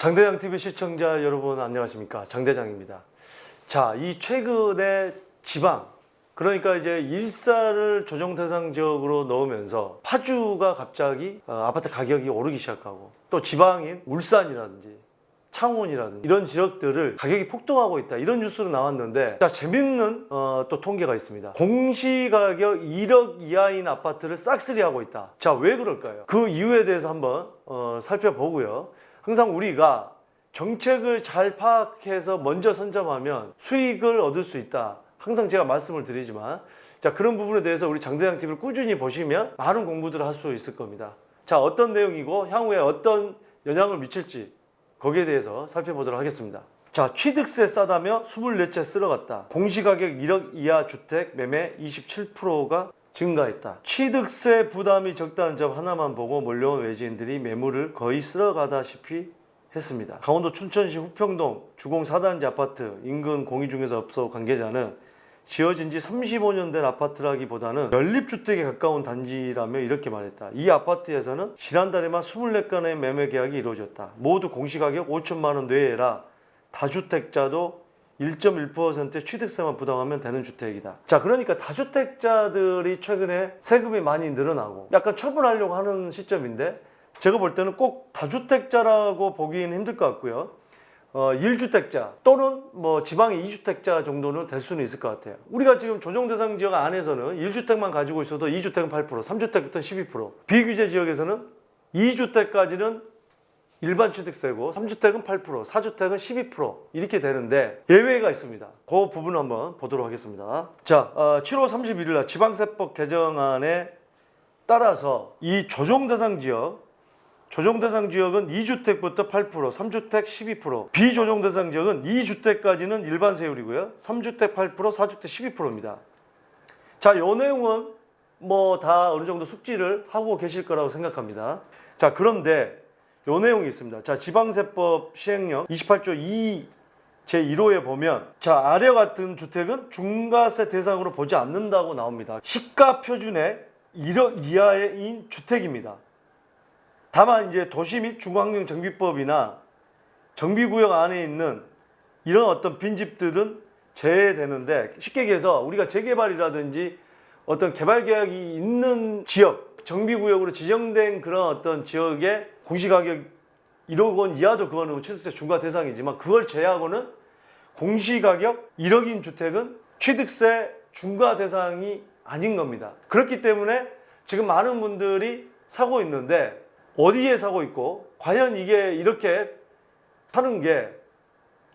장대장 TV 시청자 여러분 안녕하십니까? 장대장입니다. 자, 이 최근에 지방 그러니까 이제 일사를 조정 대상 지역으로 넣으면서 파주가 갑자기 어, 아파트 가격이 오르기 시작하고 또 지방인 울산이라든지 창원이라든지 이런 지역들을 가격이 폭등하고 있다. 이런 뉴스로 나왔는데 자 재밌는 어, 또 통계가 있습니다. 공시가격 1억 이하인 아파트를 싹쓸이하고 있다. 자 왜 그럴까요? 그 이유에 대해서 한번 어, 살펴보고요 항상 우리가 정책을 잘 파악해서 먼저 선점하면 수익을 얻을 수 있다 항상 제가 말씀을 드리지만 자 그런 부분에 대해서 우리 장대장 TV를 꾸준히 보시면 많은 공부들을 할 수 있을 겁니다 자 어떤 내용이고 향후에 어떤 영향을 미칠지 거기에 대해서 살펴보도록 하겠습니다. 자, 취득세 싸다며 24채 쓸어갔다. 공시가격 1억 이하 주택 매매 27%가 증가했다. 취득세 부담이 적다는 점 하나만 보고 몰려온 외지인들이 매물을 거의 쓸어가다시피 했습니다. 강원도 춘천시 후평동 주공 4단지 아파트 인근 공유중개사업소 관계자는 지어진 지 35년 된 아파트라기보다는 연립주택에 가까운 단지라며 이렇게 말했다. 이 아파트에서는 지난달에만 24건의 매매 계약이 이루어졌다. 모두 공시가격 5천만 원 내외라 다주택자도 1.1% 취득세만 부담하면 되는 주택이다. 자, 그러니까 다주택자들이 최근에 세금이 많이 늘어나고 약간 처분하려고 하는 시점인데 제가 볼 때는 꼭 다주택자라고 보기는 힘들 것 같고요. 어, 1주택자 또는 뭐 지방의 2주택자 정도는 될 수는 있을 것 같아요. 우리가 지금 조정 대상 지역 안에서는 1주택만 가지고 있어도 2주택은 8%, 3주택부터는 12%, 비규제 지역에서는 2주택까지는 일반 취득세고 3주택은 8%, 4주택은 12% 이렇게 되는데 예외가 있습니다. 그 부분 한번 보도록 하겠습니다. 자, 어, 7월 31일 날 지방세법 개정안에 따라서 이 조정 대상 지역 조정 대상 지역은 2주택부터 8%, 3주택 12%, 비조정 대상 지역은 2주택까지는 일반 세율이고요. 3주택 8%, 4주택 12%입니다. 자, 요 내용은 뭐 다 어느 정도 숙지를 하고 계실 거라고 생각합니다. 자, 그런데 요 내용이 있습니다. 자, 지방세법 시행령 28조 2 제1호에 보면 자, 아래 같은 주택은 중과세 대상으로 보지 않는다고 나옵니다. 시가 표준의 1억 이하인 주택입니다. 다만 이제 도시 및 중앙형 정비법이나 정비구역 안에 있는 이런 어떤 빈집들은 제외되는데 쉽게 얘기해서 우리가 재개발이라든지 어떤 개발 계약이 있는 지역 정비구역으로 지정된 그런 어떤 지역의 공시가격 1억 원 이하도 그거는 취득세 중과 대상이지만 그걸 제외하고는 공시가격 1억인 주택은 취득세 중과 대상이 아닌 겁니다. 그렇기 때문에 지금 많은 분들이 사고 있는데 어디에 사고 있고 과연 이게 이렇게 사는 게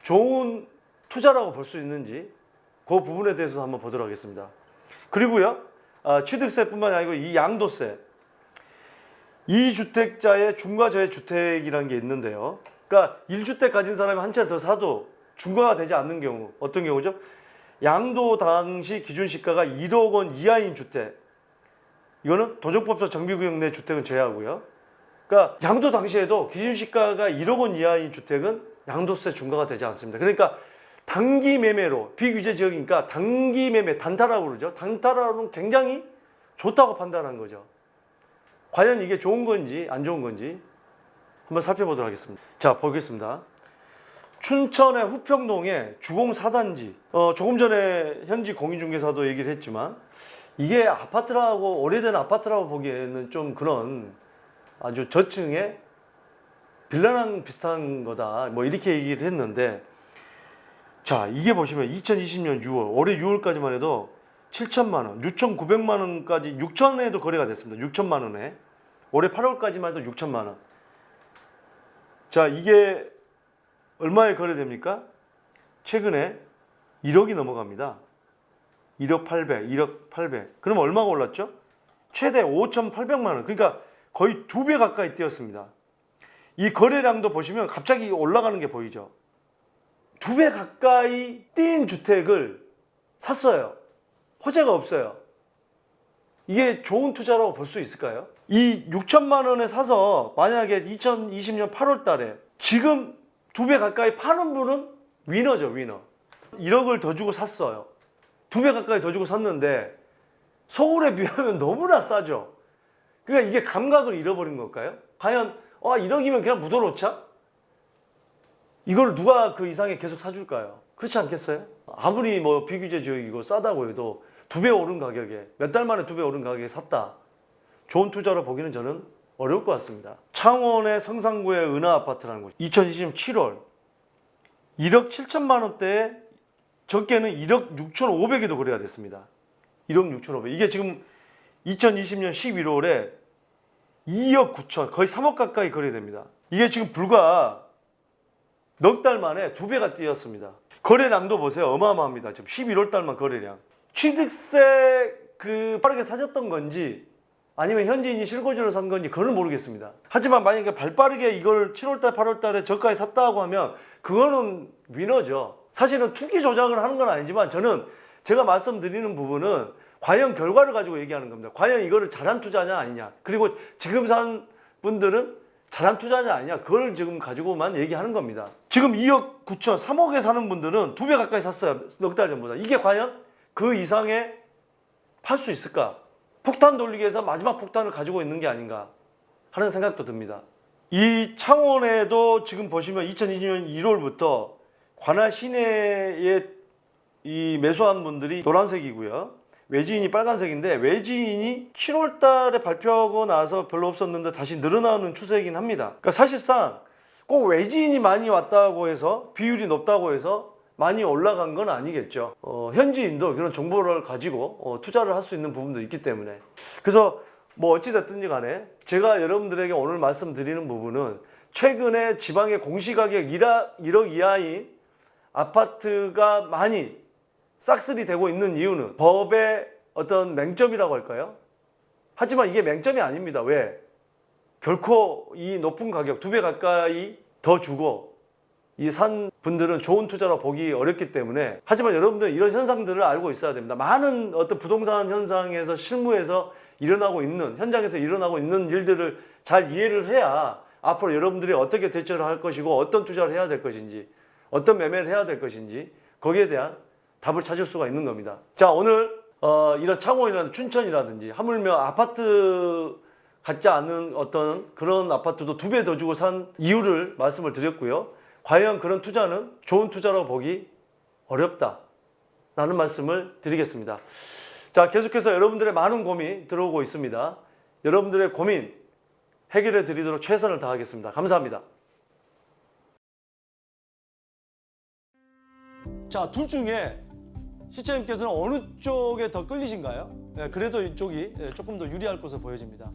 좋은 투자라고 볼 수 있는지 그 부분에 대해서 한번 보도록 하겠습니다. 그리고요 아, 취득세뿐만 아니고 이 양도세 이 주택자의 중과저해 주택이라는 게 있는데요. 그러니까 1주택 가진 사람이 한 채 더 사도 중과가 되지 않는 경우 어떤 경우죠? 양도 당시 기준 시가가 1억 원 이하인 주택 이거는 도정법상 정비구역 내 주택은 제외하고요. 그러니까 양도 당시에도 기준 시가가 1억 원 이하인 주택은 양도세 중과가 되지 않습니다. 그러니까 단기 매매로 비규제 지역이니까 단기 매매 단타라고 그러죠. 단타라는 굉장히 좋다고 판단한 거죠. 과연 이게 좋은 건지 안 좋은 건지 한번 살펴보도록 하겠습니다. 자, 보겠습니다. 춘천의 후평동에 주공 4단지. 어, 조금 전에 현지 공인중개사도 얘기를 했지만 이게 아파트라고 오래된 아파트라고 보기에는 좀 그런 아주 저층의 빌라랑 비슷한 거다. 뭐 이렇게 얘기를 했는데 자, 이게 보시면 2020년 6월, 올해 6월까지만 해도 7천만 원, 6,900만 원까지 6천에도 거래가 됐습니다. 6천만 원에. 올해 8월까지만 해도 6천만 원. 자, 이게 얼마에 거래됩니까? 최근에 1억이 넘어갑니다. 1억 800, 1억 800. 그럼 얼마가 올랐죠? 최대 5,800만 원. 그러니까 거의 두 배 가까이 뛰었습니다. 이 거래량도 보시면 갑자기 올라가는 게 보이죠. 두 배 가까이 뛴 주택을 샀어요. 호재가 없어요. 이게 좋은 투자라고 볼 수 있을까요? 이 6천만 원에 사서 만약에 2020년 8월 달에 지금 두 배 가까이 파는 분은 위너죠, 위너. 1억을 더 주고 샀어요. 두 배 가까이 더 주고 샀는데 서울에 비하면 너무나 싸죠. 그러니까 이게 감각을 잃어버린 걸까요? 과연 아 1억이면 그냥 묻어놓자? 이걸 누가 그 이상에 계속 사줄까요? 그렇지 않겠어요? 아무리 뭐 비규제 지역이고 싸다고 해도 두 배 오른 가격에 몇 달 만에 두 배 오른 가격에 샀다. 좋은 투자로 보기는 저는 어려울 것 같습니다. 창원의 성산구의 은하 아파트라는 곳. 2020년 7월 1억 7천만 원대에 적게는 1억 6천5백에도 거래가 됐습니다. 1억 6천5백. 이게 지금 2020년 11월에 2억 9천, 거의 3억 가까이 거래됩니다. 이게 지금 불과 넉 달 만에 두 배가 뛰었습니다. 거래량도 보세요. 어마어마합니다. 지금 11월 달만 거래량. 취득세 그 빠르게 사셨던 건지 아니면 현지인이 실거주로 산 건지 그건 모르겠습니다. 하지만 만약에 발빠르게 이걸 7월달, 8월달에 저가에 샀다고 하면 그거는 위너죠. 사실은 투기 조작을 하는 건 아니지만 저는 제가 말씀드리는 부분은 과연 결과를 가지고 얘기하는 겁니다. 과연 이거를 잘한 투자냐 아니냐. 그리고 지금 산 분들은 잘한 투자냐 아니냐. 그걸 지금 가지고만 얘기하는 겁니다. 지금 2억 9천, 3억에 사는 분들은 두 배 가까이 샀어요. 넉 달 전보다. 이게 과연 그 이상에 팔 수 있을까? 폭탄 돌리기 위해서 마지막 폭탄을 가지고 있는 게 아닌가 하는 생각도 듭니다. 이 창원에도 지금 보시면 2020년 1월부터 관할 시내에 이 매수한 분들이 노란색이고요. 외지인이 빨간색인데 외지인이 7월 달에 발표하고 나서 별로 없었는데 다시 늘어나는 추세이긴 합니다. 그러니까 사실상 꼭 외지인이 많이 왔다고 해서 비율이 높다고 해서 많이 올라간 건 아니겠죠. 어, 현지인도 그런 정보를 가지고 어, 투자를 할 수 있는 부분도 있기 때문에. 그래서 뭐 어찌됐든지 간에 제가 여러분들에게 오늘 말씀드리는 부분은 최근에 지방의 공시가격 1억 이하인 아파트가 많이 싹쓸이 되고 있는 이유는 법의 어떤 맹점이라고 할까요? 하지만 이게 맹점이 아닙니다. 왜? 결코 이 높은 가격 두 배 가까이 더 주고 이 산 분들은 좋은 투자로 보기 어렵기 때문에 하지만 여러분들 이런 현상들을 알고 있어야 됩니다. 많은 어떤 부동산 현상에서 실무에서 일어나고 있는 현장에서 일어나고 있는 일들을 잘 이해를 해야 앞으로 여러분들이 어떻게 대처를 할 것이고 어떤 투자를 해야 될 것인지 어떤 매매를 해야 될 것인지 거기에 대한 답을 찾을 수가 있는 겁니다. 자 오늘 어, 이런 창원이라든지 춘천이라든지 하물며 아파트 같지 않은 어떤 그런 아파트도 두 배 더 주고 산 이유를 말씀을 드렸고요. 과연 그런 투자는 좋은 투자라고 보기 어렵다. 라는 말씀을 드리겠습니다. 자, 계속해서 여러분들의 많은 고민 들어오고 있습니다. 여러분들의 고민 해결해 드리도록 최선을 다하겠습니다. 감사합니다. 자, 둘 중에 시청님께서는 어느 쪽에 더 끌리신가요? 네, 그래도 이쪽이 예, 조금 더 유리할 것으로 보여집니다.